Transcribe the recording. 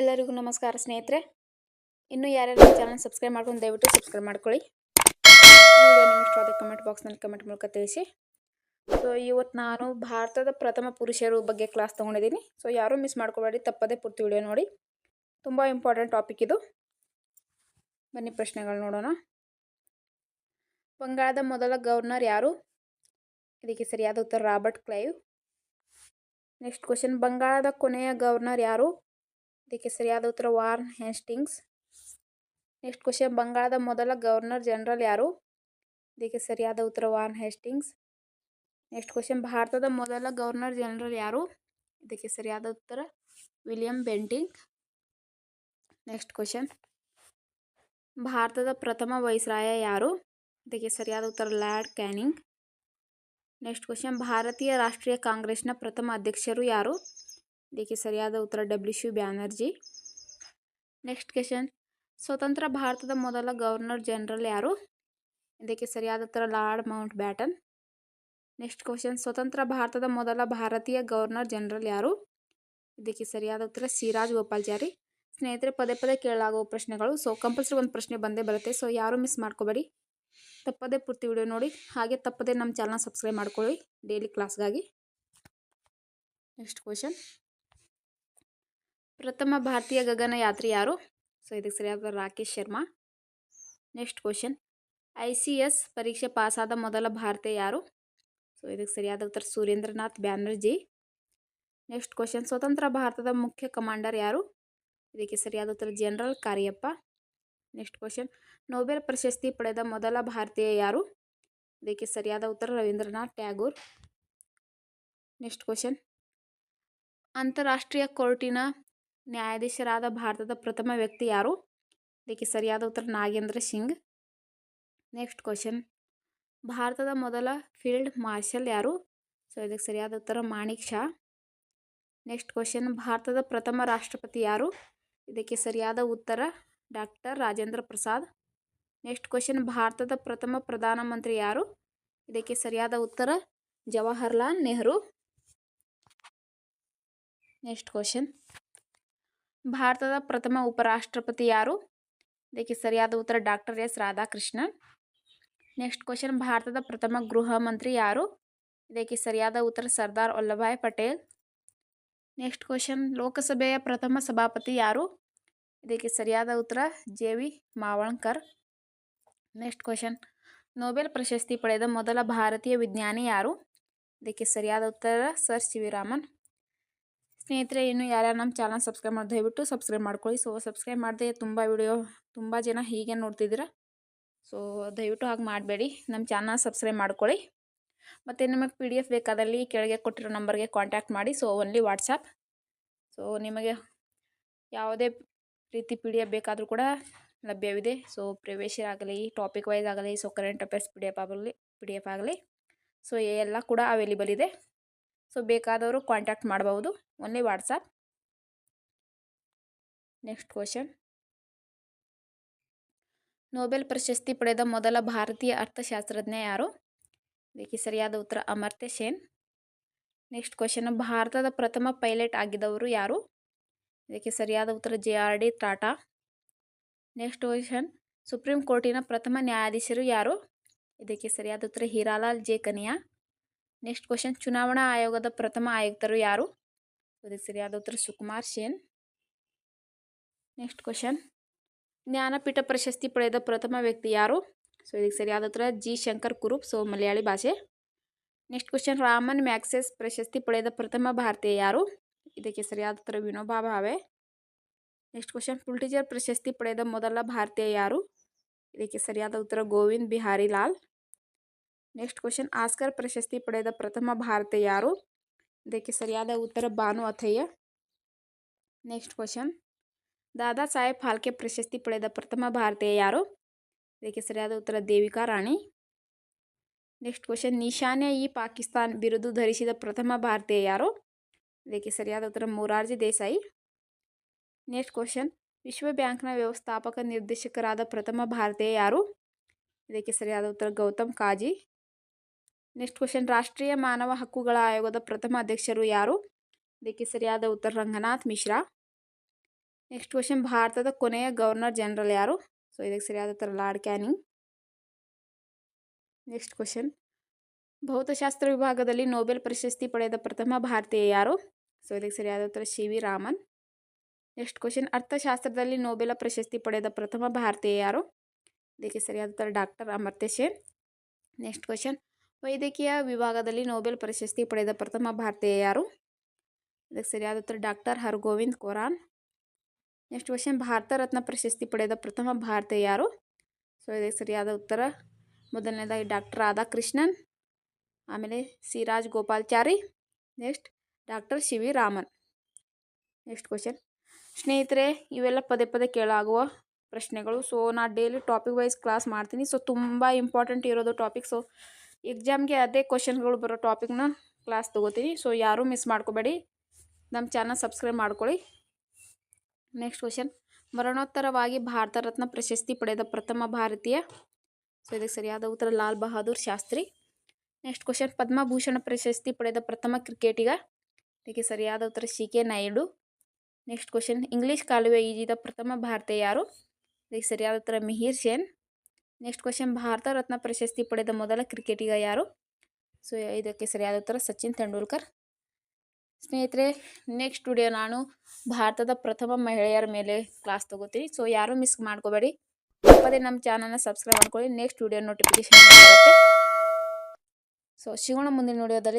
ಎಲ್ಲರಿಗೂ ನಮಸ್ಕಾರ ಸ್ನೇಹಿತರೆ. ಇನ್ನು ಯಾರ್ಯಾರು ಚಾನಲ್ ಸಬ್ಸ್ಕ್ರೈಬ್ ಮಾಡ್ಕೊಂಡು ದಯವಿಟ್ಟು ಸಬ್ಸ್ಕ್ರೈಬ್ ಮಾಡ್ಕೊಳ್ಳಿ. ವಿಡಿಯೋ ನಿಮ್ಗೆ ಇಷ್ಟ ಆದ ಕಮೆಂಟ್ ಬಾಕ್ಸ್ನಲ್ಲಿ ಕಮೆಂಟ್ ಮೂಲಕ ತಿಳಿಸಿ. ಸೊ ಇವತ್ತು ನಾನು ಭಾರತದ ಪ್ರಥಮ ಪುರುಷರು ಬಗ್ಗೆ ಕ್ಲಾಸ್ ತೊಗೊಂಡಿದ್ದೀನಿ. ಸೊ ಯಾರೂ ಮಿಸ್ ಮಾಡ್ಕೋಬೇಡಿ, ತಪ್ಪದೇ ಪೂರ್ತಿ ವಿಡಿಯೋ ನೋಡಿ. ತುಂಬ ಇಂಪಾರ್ಟೆಂಟ್ ಟಾಪಿಕ್ ಇದು. ಬನ್ನಿ ಪ್ರಶ್ನೆಗಳು ನೋಡೋಣ. ಬಂಗಾಳದ ಮೊದಲ ಗವರ್ನರ್ ಯಾರು? ಇದಕ್ಕೆ ಸರಿಯಾದ ಉತ್ತರ ರಾಬರ್ಟ್ ಕ್ಲೈವ್. ನೆಕ್ಸ್ಟ್ ಕ್ವಶನ್ ಬಂಗಾಳದ ಕೊನೆಯ ಗವರ್ನರ್ ಯಾರು? ಇದಕ್ಕೆ ಸರಿಯಾದ ಉತ್ತರ ವಾರ್ನ್ ಹೇಸ್ಟಿಂಗ್ಸ್ ನೆಕ್ಸ್ಟ್ ಕ್ವಶನ್ ಬಂಗಾಳದ ಮೊದಲ ಗವರ್ನರ್ ಜನರಲ್ ಯಾರು ಇದಕ್ಕೆ ಸರಿಯಾದ ಉತ್ತರ ವಾರ್ನ್ ಹೇಸ್ಟಿಂಗ್ಸ್ ನೆಕ್ಸ್ಟ್ ಕ್ವಶನ್ ಭಾರತದ ಮೊದಲ ಗವರ್ನರ್ ಜನರಲ್ ಯಾರು ಇದಕ್ಕೆ ಸರಿಯಾದ ಉತ್ತರ ವಿಲಿಯಂ ಬೆಂಟಿಂಗ್ ನೆಕ್ಸ್ಟ್ ಕ್ವಶನ್ ಭಾರತದ ಪ್ರಥಮ ವೈಸ್ರಾಯ ಯಾರು ಇದಕ್ಕೆ ಸರಿಯಾದ ಉತ್ತರ ಲ್ಯಾಡ್ ಕ್ಯಾನಿಂಗ್ ನೆಕ್ಸ್ಟ್ ಕ್ವಶನ್ ಭಾರತೀಯ ರಾಷ್ಟ್ರೀಯ ಕಾಂಗ್ರೆಸ್ನ ಪ್ರಥಮ ಅಧ್ಯಕ್ಷರು ಯಾರು ಇದಕ್ಕೆ ಸರಿಯಾದ ಉತ್ತರ ಡಬ್ಲ್ಯೂ ಬ್ಯಾನರ್ಜಿ ನೆಕ್ಸ್ಟ್ ಕ್ವೆಶನ್ ಸ್ವತಂತ್ರ ಭಾರತದ ಮೊದಲ ಗವರ್ನರ್ ಜನರಲ್ ಯಾರು ಇದಕ್ಕೆ ಸರಿಯಾದ ಉತ್ತರ Lord Mountbatten next question ಸ್ವತಂತ್ರ ಭಾರತದ ಮೊದಲ ಭಾರತೀಯ ಗವರ್ನರ್ ಜನರಲ್ ಯಾರು ಇದಕ್ಕೆ ಸರಿಯಾದ ಉತ್ತರ ಸಿರಾಜ್ ಗೋಪಾಲ್ಚಾರಿ ಸ್ನೇಹಿತರೆ ಪದೇ ಪದೇ ಕೇಳಲಾಗುವ ಪ್ರಶ್ನೆಗಳು ಸೊ ಕಂಪಲ್ಸರಿ ಒಂದು ಪ್ರಶ್ನೆ ಬಂದೇ ಬರುತ್ತೆ ಸೊ ಯಾರು ಮಿಸ್ ಮಾಡ್ಕೋಬೇಡಿ। ತಪ್ಪದೇ ಪೂರ್ತಿ ವಿಡಿಯೋ ನೋಡಿ। ಹಾಗೆ ತಪ್ಪದೇ ನಮ್ಮ ಚಾನಲ್ ಸಬ್ಸ್ಕ್ರೈಬ್ ಮಾಡ್ಕೊಳ್ಳಿ ಡೈಲಿ ಕ್ಲಾಸ್ಗಾಗಿ ನೆಕ್ಸ್ಟ್ ಕ್ವಶನ್ ಪ್ರಥಮ ಭಾರತೀಯ ಗಗನಯಾತ್ರಿ ಯಾರು? ಸೊ ಇದಕ್ಕೆ ಸರಿಯಾದ Rakesh Sharma. Next question I C S ಪರೀಕ್ಷೆ ಪಾಸಾದ ಮೊದಲ ಭಾರತೀಯ ಯಾರು? ಸೊ ಇದಕ್ಕೆ ಸರಿಯಾದ ಉತ್ತರ ಸುರೇಂದ್ರನಾಥ್ ಬ್ಯಾನರ್ಜಿ. ನೆಕ್ಸ್ಟ್ ಕ್ವಶನ್ ಸ್ವತಂತ್ರ ಭಾರತದ ಮುಖ್ಯ ಕಮಾಂಡರ್ ಯಾರು? ಇದಕ್ಕೆ ಸರಿಯಾದ ಉತ್ತರ general Cariappa. Next question Nobel ಪ್ರಶಸ್ತಿ ಪಡೆದ ಮೊದಲ ಭಾರತೀಯ ಯಾರು? ಇದಕ್ಕೆ ಸರಿಯಾದ ಉತ್ತರ ರವೀಂದ್ರನಾಥ್ ಟ್ಯಾಗೂರ್. ನೆಕ್ಸ್ಟ್ ಕ್ವಶನ್ ಅಂತಾರಾಷ್ಟ್ರೀಯ ಕೋರ್ಟಿನ ನ್ಯಾಯಾಧೀಶರಾದ ಭಾರತದ ಪ್ರಥಮ ವ್ಯಕ್ತಿ ಯಾರು? ಇದಕ್ಕೆ ಸರಿಯಾದ ಉತ್ತರ ನಾಗೇಂದ್ರ ಸಿಂಗ್. ನೆಕ್ಸ್ಟ್ ಕ್ವಶನ್ ಭಾರತದ ಮೊದಲ ಫೀಲ್ಡ್ ಮಾರ್ಷಲ್ ಯಾರು? ಸೊ ಇದಕ್ಕೆ ಸರಿಯಾದ ಉತ್ತರ ಮಾಣಿಕ್ ಶಾ. ನೆಕ್ಸ್ಟ್ ಕ್ವಶನ್ ಭಾರತದ ಪ್ರಥಮ ರಾಷ್ಟ್ರಪತಿ ಯಾರು? ಇದಕ್ಕೆ ಸರಿಯಾದ ಉತ್ತರ doctor Rajendra Prasad. Next question ಭಾರತದ ಪ್ರಥಮ ಪ್ರಧಾನಮಂತ್ರಿ ಯಾರು? ಇದಕ್ಕೆ ಸರಿಯಾದ ಉತ್ತರ ಜವಾಹರ್ಲಾಲ್ ನೆಹರು. ನೆಕ್ಸ್ಟ್ ಕ್ವಶನ್ ಭಾರತದ ಪ್ರಥಮ ಉಪರಾಷ್ಟ್ರಪತಿ ಯಾರು? ಇದಕ್ಕೆ ಸರಿಯಾದ ಉತ್ತರ doctor S. Radhakrishnan. Next question, ಭಾರತದ ಪ್ರಥಮ ಗೃಹ ಮಂತ್ರಿ ಯಾರು? ಇದಕ್ಕೆ ಸರಿಯಾದ ಉತ್ತರ ಸರ್ದಾರ್ ವಲ್ಲಭಾಯ್ ಪಟೇಲ್. ನೆಕ್ಸ್ಟ್ ಕ್ವಶನ್, ಲೋಕಸಭೆಯ ಪ್ರಥಮ ಸಭಾಪತಿ ಯಾರು? ಇದಕ್ಕೆ ಸರಿಯಾದ ಉತ್ತರ J. V. Mavalankar. Next question, Nobel ಪ್ರಶಸ್ತಿ ಪಡೆದ ಮೊದಲ ಭಾರತೀಯ ವಿಜ್ಞಾನಿ ಯಾರು? ಇದಕ್ಕೆ ಸರಿಯಾದ ಉತ್ತರ ಸರ್ ಸಿ. ವಿ. ರಾಮನ್. ಸ್ನೇಹಿತರೆ, ಇನ್ನು ಯಾರ್ಯಾರು ನಮ್ಮ ಚಾನಲ್ ಸಬ್ಸ್ಕ್ರೈಬ್ ಮಾಡಿ ದಯವಿಟ್ಟು ಸಬ್ಸ್ಕ್ರೈಬ್ ಮಾಡ್ಕೊಳ್ಳಿ. ಸೊ, ಸಬ್ಸ್ಕ್ರೈಬ್ ಮಾಡದೆ ತುಂಬ ವಿಡಿಯೋ, ತುಂಬ ಜನ ಹೀಗೆ ನೋಡ್ತಿದ್ದೀರ. ಸೊ, ದಯವಿಟ್ಟು ಹಾಗೆ ಮಾಡಬೇಡಿ. ನಮ್ಮ ಚಾನಲ್ ಸಬ್ಸ್ಕ್ರೈಬ್ ಮಾಡ್ಕೊಳ್ಳಿ. ಮತ್ತು ನಿಮಗೆ ಪಿ ಡಿ ಎಫ್ ಬೇಕಾದಲ್ಲಿ ಕೆಳಗೆ ಕೊಟ್ಟಿರೋ ನಂಬರ್ಗೆ ಕಾಂಟ್ಯಾಕ್ಟ್ ಮಾಡಿ. So, only WhatsApp. ಸೊ, ನಿಮಗೆ ಯಾವುದೇ ರೀತಿ ಪಿ ಡಿ ಎಫ್ ಬೇಕಾದರೂ ಕೂಡ ಲಭ್ಯವಿದೆ. ಸೊ ಆಗಲಿ ಟಾಪಿಕ್ ವೈಸ್ ಆಗಲಿ so current affairs P D F ಆಗಲಿ ಪಿ ಡಿ ಎಫ್ ಆಗಲಿ. ಸೊ, ಎಲ್ಲ ಕೂಡ ಅವೈಲೇಬಲ್ ಇದೆ. ಸೊ, ಬೇಕಾದವರು ಕಾಂಟ್ಯಾಕ್ಟ್ ಮಾಡಬಹುದು only WhatsApp next question Nobel ಪ್ರಶಸ್ತಿ ಪಡೆದ ಮೊದಲ ಭಾರತೀಯ ಅರ್ಥಶಾಸ್ತ್ರಜ್ಞ ಯಾರು? ಇದಕ್ಕೆ ಸರಿಯಾದ ಉತ್ತರ ಅಮರ್ತ್ಯ ಸೇನ್. ನೆಕ್ಸ್ಟ್ ಕ್ವಶನ್ ಭಾರತದ ಪ್ರಥಮ ಪೈಲಟ್ ಆಗಿದ್ದವರು ಯಾರು? ಇದಕ್ಕೆ ಸರಿಯಾದ ಉತ್ತರ J R D Tata. Next question supreme ಕೋರ್ಟಿನ ಪ್ರಥಮ ನ್ಯಾಯಾಧೀಶರು ಯಾರು? ಇದಕ್ಕೆ ಸರಿಯಾದ ಉತ್ತರ Hiralal J Kania. Next question ಚುನಾವಣಾ ಆಯೋಗದ ಪ್ರಥಮ ಆಯುಕ್ತರು ಯಾರು ಇದಕ್ಕೆ ಸರಿಯಾದ ಉತ್ತರ ಸುಕುಮಾರ್ ಸೇನ್ ನೆಕ್ಸ್ಟ್ ಕ್ವಶನ್ ಜ್ಞಾನಪೀಠ ಪ್ರಶಸ್ತಿ ಪಡೆದ ಪ್ರಥಮ ವ್ಯಕ್ತಿ ಯಾರು ಸೊ ಇದಕ್ಕೆ ಸರಿಯಾದ ಉತ್ತರ ಜಿ ಶಂಕರ್ ಕುರುಪ್ ಸೊ ಮಲಯಾಳಿ ಭಾಷೆ ನೆಕ್ಸ್ಟ್ ಕ್ವಶನ್ ರಾಮನ್ ಮ್ಯಾಕ್ಸೆಸ್ ಪ್ರಶಸ್ತಿ ಪಡೆದ ಪ್ರಥಮ ಭಾರತೀಯ ಯಾರು ಇದಕ್ಕೆ ಸರಿಯಾದ ಉತ್ತರ Vinoba Bhave next question Pulitzer ಪ್ರಶಸ್ತಿ ಪಡೆದ ಮೊದಲ ಭಾರತೀಯ ಯಾರು ಇದಕ್ಕೆ ಸರಿಯಾದ ಉತ್ತರ Govind Behari Lal next question Oscar ಪ್ರಶಸ್ತಿ ಪಡೆದ ಪ್ರಥಮ ಭಾರತೀಯ ಯಾರು? ಇದಕ್ಕೆ ಸರಿಯಾದ ಉತ್ತರ ಭಾನು ಅಥಯ್ಯ. ನೆಕ್ಸ್ಟ್ ಕ್ವಶನ್ ದಾದಾ ಸಾಹೇಬ್ ಫಾಲ್ಕೆ ಪ್ರಶಸ್ತಿ ಪಡೆದ ಪ್ರಥಮ ಭಾರತೀಯ ಯಾರು? ಇದಕ್ಕೆ ಸರಿಯಾದ ಉತ್ತರ ದೇವಿಕಾ ರಾಣಿ. ನೆಕ್ಸ್ಟ್ ಕ್ವಶನ್ ನಿಶಾನ್ಯ ಇ ಪಾಕಿಸ್ತಾನ್ ಬಿರುದು ಧರಿಸಿದ ಪ್ರಥಮ ಭಾರತೀಯ ಯಾರು? ಇದಕ್ಕೆ ಸರಿಯಾದ ಉತ್ತರ ಮೊರಾರ್ಜಿ ದೇಸಾಯಿ. ನೆಕ್ಸ್ಟ್ ಕ್ವಶನ್ ವಿಶ್ವ ಬ್ಯಾಂಕ್ನ ವ್ಯವಸ್ಥಾಪಕ ನಿರ್ದೇಶಕರಾದ ಪ್ರಥಮ ಭಾರತೀಯ ಯಾರು? ಇದಕ್ಕೆ ಸರಿಯಾದ ಉತ್ತರ ಗೌತಮ್ ಕಾಜಿ. ನೆಕ್ಸ್ಟ್ ಕ್ವಶನ್ ರಾಷ್ಟ್ರೀಯ ಮಾನವ ಹಕ್ಕುಗಳ ಆಯೋಗದ ಪ್ರಥಮ ಅಧ್ಯಕ್ಷರು ಯಾರು? ಇದಕ್ಕೆ ಸರಿಯಾದ ಉತ್ತರ ರಂಗನಾಥ್ ಮಿಶ್ರಾ. ನೆಕ್ಸ್ಟ್ ಕ್ವಶನ್ ಭಾರತದ ಕೊನೆಯ ಗವರ್ನರ್ ಜನರಲ್ ಯಾರು? ಸೊ, ಇದಕ್ಕೆ ಸರಿಯಾದ ಉತ್ತರ ಲಾರ್ಡ್ ಕ್ಯಾನಿಂಗ್. ನೆಕ್ಸ್ಟ್ ಕ್ವಶನ್ ಭೌತಶಾಸ್ತ್ರ ವಿಭಾಗದಲ್ಲಿ ನೊಬೆಲ್ ಪ್ರಶಸ್ತಿ ಪಡೆದ ಪ್ರಥಮ ಭಾರತೀಯ ಯಾರು? ಸೊ, ಇದಕ್ಕೆ ಸರಿಯಾದ ಉತ್ತರ C V Raman. Next question ಅರ್ಥಶಾಸ್ತ್ರದಲ್ಲಿ ನೊಬೆಲ ಪ್ರಶಸ್ತಿ ಪಡೆದ ಪ್ರಥಮ ಭಾರತೀಯ ಯಾರು? ಇದಕ್ಕೆ ಸರಿಯಾದ ಉತ್ತರ doctor Amartya Sen. Next question ವೈದ್ಯಕೀಯ ವಿಭಾಗದಲ್ಲಿ ನೋಬೆಲ್ ಪ್ರಶಸ್ತಿ ಪಡೆದ ಪ್ರಥಮ ಭಾರತೀಯ ಯಾರು? ಇದಕ್ಕೆ ಸರಿಯಾದ ಉತ್ತರ doctor Hargobind Khorana. Next question, Bharat Ratna ಪ್ರಶಸ್ತಿ ಪಡೆದ ಪ್ರಥಮ ಭಾರತೀಯ ಯಾರು? ಸೊ ಇದಕ್ಕೆ ಸರಿಯಾದ ಉತ್ತರ, ಮೊದಲನೇದಾಗಿ ಡಾಕ್ಟರ್ ರಾಧಾಕೃಷ್ಣನ್, ಆಮೇಲೆ C Rajagopalachari, next doctor C V Raman. Next question, ಸ್ನೇಹಿತರೆ, ಇವೆಲ್ಲ ಪದೇ ಪದೇ ಕೇಳಾಗುವ ಪ್ರಶ್ನೆಗಳು. ಸೊ ನಾನು ಡೈಲಿ ಟಾಪಿಕ್ ವೈಸ್ ಕ್ಲಾಸ್ ಮಾಡ್ತೀನಿ. ಸೊ ತುಂಬ ಇಂಪಾರ್ಟೆಂಟ್ ಇರೋದು ಟಾಪಿಕ್ ಸೊ ಎಕ್ಸಾಮ್ಗೆ ಅದೇ ಕ್ವಶನ್ಗಳು ಬರೋ ಟಾಪಿಕ್ನ ಕ್ಲಾಸ್ ತೊಗೋತೀನಿ. ಸೊ ಯಾರೂ ಮಿಸ್ ಮಾಡ್ಕೋಬೇಡಿ. ನಮ್ಮ ಚಾನಲ್ ಸಬ್ಸ್ಕ್ರೈಬ್ ಮಾಡ್ಕೊಳ್ಳಿ. ನೆಕ್ಸ್ಟ್ ಕ್ವಶನ್ ಮರಣೋತ್ತರವಾಗಿ ಭಾರತ ರತ್ನ ಪ್ರಶಸ್ತಿ ಪಡೆದ ಪ್ರಥಮ ಭಾರತೀಯ. ಸೊ ಇದಕ್ಕೆ ಸರಿಯಾದ ಉತ್ತರ ಲಾಲ್ ಬಹದ್ದೂರ್ ಶಾಸ್ತ್ರಿ. ನೆಕ್ಸ್ಟ್ ಕ್ವಶನ್ ಪದ್ಮಭೂಷಣ ಪ್ರಶಸ್ತಿ ಪಡೆದ ಪ್ರಥಮ ಕ್ರಿಕೆಟಿಗ ಇದಕ್ಕೆ ಸರಿಯಾದ ಉತ್ತರ C K Naidu. Next question English ಕಾಲುವೆ ಈಜಿದ ಪ್ರಥಮ ಭಾರತೀಯ ಯಾರು? ಇದಕ್ಕೆ ಸರಿಯಾದ ಉತ್ತರ ಮಿಹಿರ್ ಸೇನ್. ನೆಕ್ಸ್ಟ್ ಕ್ವಶನ್ ಭಾರತ ರತ್ನ ಪ್ರಶಸ್ತಿ ಪಡೆದ ಮೊದಲ ಕ್ರಿಕೆಟಿಗ ಯಾರು? ಸೊ ಇದಕ್ಕೆ ಸರಿಯಾದ ಉತ್ತರ ಸಚಿನ್ ತೆಂಡೂಲ್ಕರ್. ಸ್ನೇಹಿತರೆ ನೆಕ್ಸ್ಟ್ ವಿಡಿಯೋ ನಾನು ಭಾರತದ ಪ್ರಥಮ ಮಹಿಳೆಯರ ಮೇಲೆ ಕ್ಲಾಸ್ ತಗೋತೀನಿ. ಸೊ ಯಾರೂ ಮಿಸ್ ಮಾಡ್ಕೋಬೇಡಿ? ತಪ್ಪದೇ ನಮ್ಮ ಚಾನಲ್ನ ಸಬ್ಸ್ಕ್ರೈಬ್ ಮಾಡ್ಕೊಳ್ಳಿ. ನೆಕ್ಸ್ಟ್ ವಿಡಿಯೋ ನೋಟಿಫಿಕೇಶನ್ ಬರುತ್ತೆ. ಸೊ ಸಿಗೋಣ ಮುಂದಿನ ವಿಡಿಯೋದಲ್ಲಿ